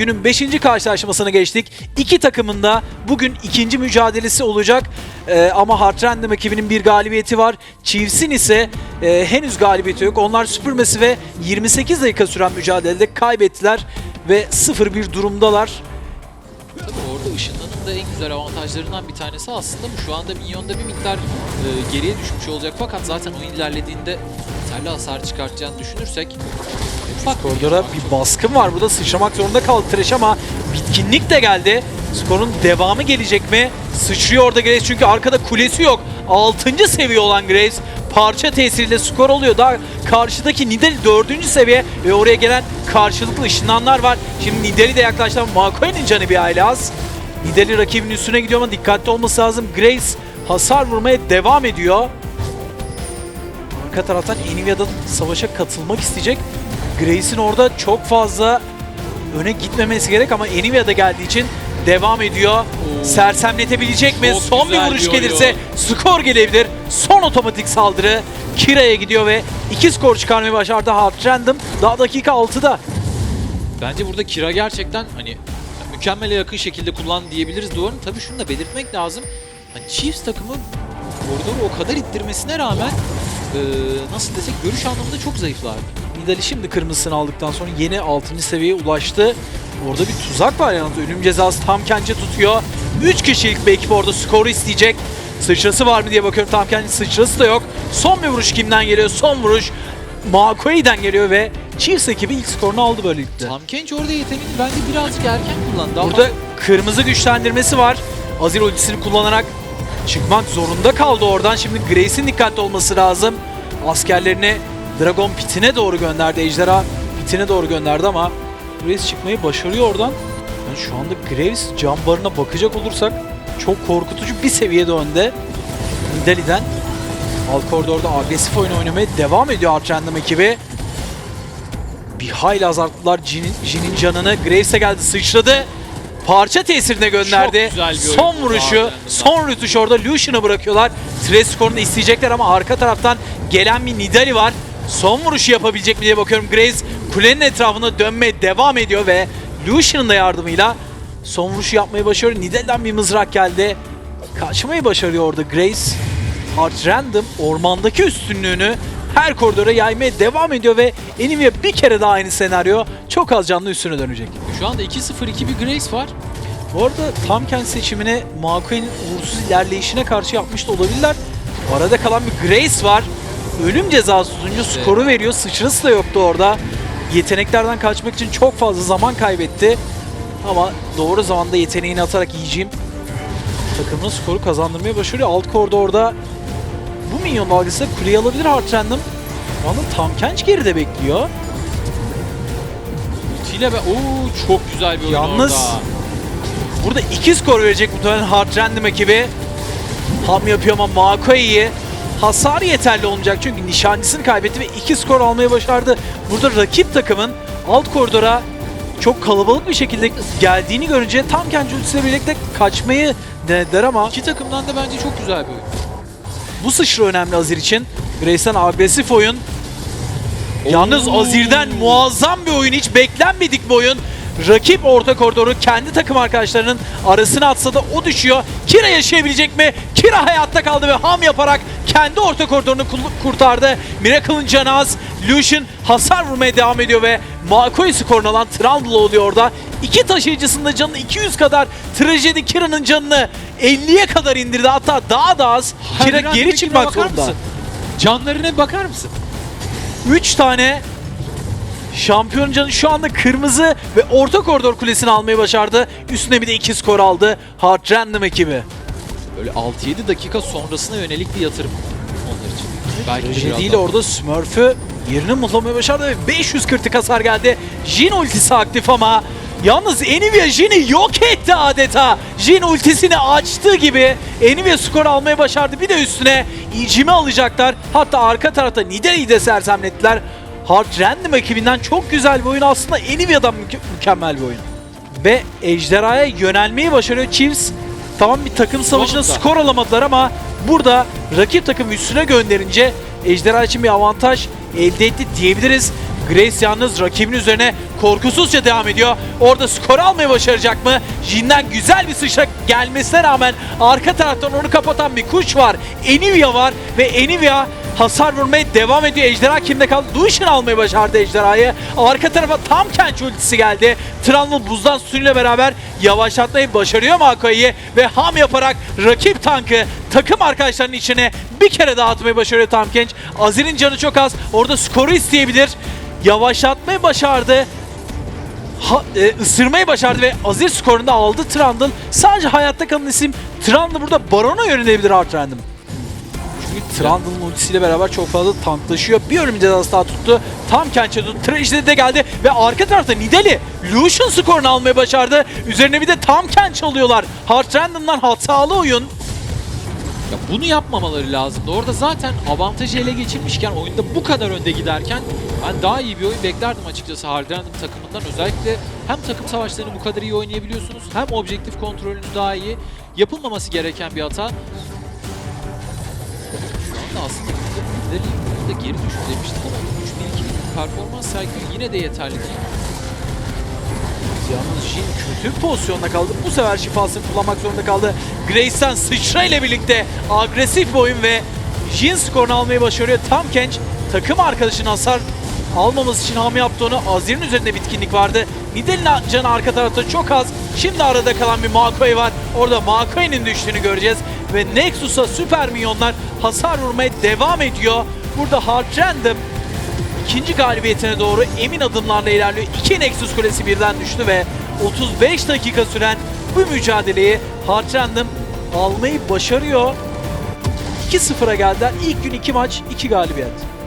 günün 5. karşılaşmasına geçtik. İki takımın da bugün ikinci mücadelesi olacak. Ee, ama Hard Random ekibinin bir galibiyeti var. Chiefs'in ise e, henüz galibiyeti yok. Onlar süpürmesi ve 28 dakika süren mücadelede kaybettiler ve 0-1 durumdalar. Tabii orada ışınlanın da en güzel avantajlarından bir tanesi aslında bu. Şu anda minyonda bir miktar e, geriye düşmüş olacak fakat zaten oyun ilerlediğinde yeterli hasar çıkartacağını düşünürsek ufak Koridora bir baskın var. Burada sıçramak zorunda kaldı Thresh ama bitkinlik de geldi. Skorun devamı gelecek mi? Sıçrıyor orada Graves çünkü arkada kulesi yok. 6. seviye olan Graves parça tesiriyle skor oluyor. Daha karşıdaki Nidali 4. seviye ve oraya gelen karşılıklı ışınlanlar var. Şimdi Nidali de yaklaştı ama Makoya'nın canı bir aile az. Nidali rakibinin üstüne gidiyor ama dikkatli olması lazım. Graves hasar vurmaya devam ediyor. Arka taraftan Enivia'da savaşa katılmak isteyecek. Grace'in orada çok fazla öne gitmemesi gerek ama Enivia da geldiği için devam ediyor. Sersemletebilecek mi? Çok Son bir vuruş oyun. gelirse skor gelebilir. Son otomatik saldırı Kira'ya gidiyor ve iki skor çıkarmayı başardı Hard Random. Daha dakika 6'da. Bence burada Kira gerçekten hani mükemmele yakın şekilde kullan diyebiliriz duvarın. Tabii şunu da belirtmek lazım. Hani Chiefs takımı koridoru o kadar ittirmesine rağmen eee, nasıl desek görüş anlamında çok zayıflardı. Nidali şimdi kırmızısını aldıktan sonra yeni 6. seviyeye ulaştı. Orada bir tuzak var yalnız. Ölüm cezası tam kence tutuyor. 3 kişilik bir ekip orada skoru isteyecek. Sıçrası var mı diye bakıyorum. Tam kendi sıçrası da yok. Son bir vuruş kimden geliyor? Son vuruş Makoi'den geliyor ve Chiefs ekibi ilk skorunu aldı böylelikle. Tam Kench orada yeteneğini bence birazcık erken kullandı. Daha Burada kırmızı güçlendirmesi var. Azir ultisini kullanarak çıkmak zorunda kaldı oradan. Şimdi Grace'in dikkatli olması lazım. Askerlerini Dragon Pit'ine doğru gönderdi. Ejderha Pit'ine doğru gönderdi ama Grace çıkmayı başarıyor oradan. Yani şu anda Graves can barına bakacak olursak çok korkutucu bir seviyede önde. Nidalee'den Alt koridorda agresif oyun oynamaya devam ediyor Arch Random ekibi. Bir hayli azalttılar Jin'in canını. Graves'e geldi sıçradı. Parça tesirine gönderdi. Son vuruşu, son rütuş orada Lucian'ı bırakıyorlar. Tres skorunu isteyecekler ama arka taraftan gelen bir Nidali var. Son vuruşu yapabilecek mi diye bakıyorum. Graves kulenin etrafına dönmeye devam ediyor ve Lucian'ın da yardımıyla son vuruşu yapmayı başarıyor. Nidali'den bir mızrak geldi. Kaçmayı başarıyor orada Grace. Hard Random ormandaki üstünlüğünü her koridora yaymaya devam ediyor ve Enivia bir kere daha aynı senaryo çok az canlı üstüne dönecek. Şu anda 2-0-2 bir Grace var. Bu arada Tamken seçimini Makoi'nin uğursuz ilerleyişine karşı yapmış da olabilirler. Arada kalan bir Grace var. Ölüm cezası tutunca skoru veriyor. Sıçrası da yoktu orada. Yeteneklerden kaçmak için çok fazla zaman kaybetti. Ama doğru zamanda yeteneğini atarak yiyeceğim. Takımının skoru kazandırmaya başarıyor. Alt koridorda bu minyon dalgası kuleyi alabilir Hard Random. Şu anda Tamkenç geride bekliyor. Ultiyle ve ooo çok güzel bir oyun Yalnız orada. burada iki skor verecek muhtemelen Hard Random ekibi. Ham yapıyor ama Makoi'yi hasar yeterli olmayacak çünkü nişancısını kaybetti ve iki skor almayı başardı. Burada rakip takımın alt koridora çok kalabalık bir şekilde geldiğini görünce tam kendi ultisiyle birlikte kaçmayı denediler ama İki takımdan da bence çok güzel bir oyun. bu sıçra önemli Azir için. Grace'den agresif oyun. Yalnız. Azir'den muazzam bir oyun. Hiç beklenmedik bir oyun. Rakip orta koridoru kendi takım arkadaşlarının arasına atsa da o düşüyor. Kira yaşayabilecek mi? Kira hayatta kaldı ve ham yaparak kendi orta koridorunu kurtardı. Miracle'ın canı az. Lucian hasar vurmaya devam ediyor ve Makoi skorunu alan Trundle oluyor orada. İki taşıyıcısının da canını 200 kadar, trajedi Kira'nın canını 50'ye kadar indirdi. Hatta daha da az. Kira geri çıkmak zorunda. mısın? Canlarına bakar mısın? 3 tane şampiyon canı şu anda kırmızı ve orta koridor kulesini almayı başardı. Üstüne bir de 2 skor aldı Hard Random ekibi. Böyle 6-7 dakika sonrasına yönelik bir yatırım onlar için. Belki de biraz Trajediyle daha. orada Smurf'ü yerini mutlamayı başardı ve 540 hasar geldi. Jin ultisi aktif ama yalnız Enivia Jin'i yok etti adeta. Jin ultisini açtığı gibi Enivia skor almayı başardı. Bir de üstüne icimi alacaklar. Hatta arka tarafta Nidalee'yi de sersemlettiler. Hard Random ekibinden çok güzel bir oyun aslında Enivia'dan müke- mükemmel bir oyun. Ve Ejderha'ya yönelmeyi başarıyor Chiefs. Tamam bir takım savaşında Sonunda. skor alamadılar ama burada rakip takım üstüne gönderince Ejderha için bir avantaj elde etti diyebiliriz. Grace yalnız rakibin üzerine korkusuzca devam ediyor. Orada skor almayı başaracak mı? Jin'den güzel bir sıçra gelmesine rağmen arka taraftan onu kapatan bir kuş var. Enivia var ve Enivia hasar vurmaya devam ediyor. Ejderha kimde kaldı? Lucian almayı başardı Ejderha'yı. Arka tarafa tam Kench ultisi geldi. Trundle buzdan suyuyla beraber yavaşlatmayı başarıyor Makoi'yi ve ham yaparak rakip tankı takım arkadaşlarının içine bir kere daha atmayı başarıyor Tam Kench. Azir'in canı çok az. Orada skoru isteyebilir. Yavaşlatmayı başardı. Ha, e, ısırmayı başardı ve Azir skorunda aldı Trundle. Sadece hayatta kalan isim Trundle burada Baron'a yönelebilir Hard Random. Çünkü Trundle'ın ultisiyle beraber çok fazla tanklaşıyor. Bir ölüm cezası daha tuttu. Tam Kench'e tuttu. Tragedy de geldi ve arka tarafta Nidali Lucian skorunu almayı başardı. Üzerine bir de tam Kench alıyorlar. Hard Random'dan hatalı oyun. Ya bunu yapmamaları lazımdı. Orada zaten avantajı ele geçirmişken oyunda bu kadar önde giderken ben daha iyi bir oyun beklerdim açıkçası Hard Random takımından. Özellikle hem takım savaşlarını bu kadar iyi oynayabiliyorsunuz hem objektif kontrolünüz daha iyi. Yapılmaması gereken bir hata. Burada da geri düştü demiştik ama 3-1-2'lik bir performans sergiliyor. Yine de yeterli değil. Yalnız Jin kötü bir pozisyonda kaldı. Bu sefer şifasını kullanmak zorunda kaldı. Grace'den sıçra ile birlikte agresif bir oyun ve Jin skorunu almayı başarıyor. Tam Kench takım arkadaşının hasar almaması için ham yaptı onu. Azir'in üzerinde bitkinlik vardı. Nidalee'nin canı arka tarafta çok az. Şimdi arada kalan bir Makoy var. Orada Makoy'nin düştüğünü göreceğiz. Ve Nexus'a süper minyonlar hasar vurmaya devam ediyor. Burada Hard Random ikinci galibiyetine doğru emin adımlarla ilerliyor. İki Nexus Kulesi birden düştü ve 35 dakika süren bu mücadeleyi Hard Random almayı başarıyor. 2-0'a geldiler. İlk gün iki maç, iki galibiyet.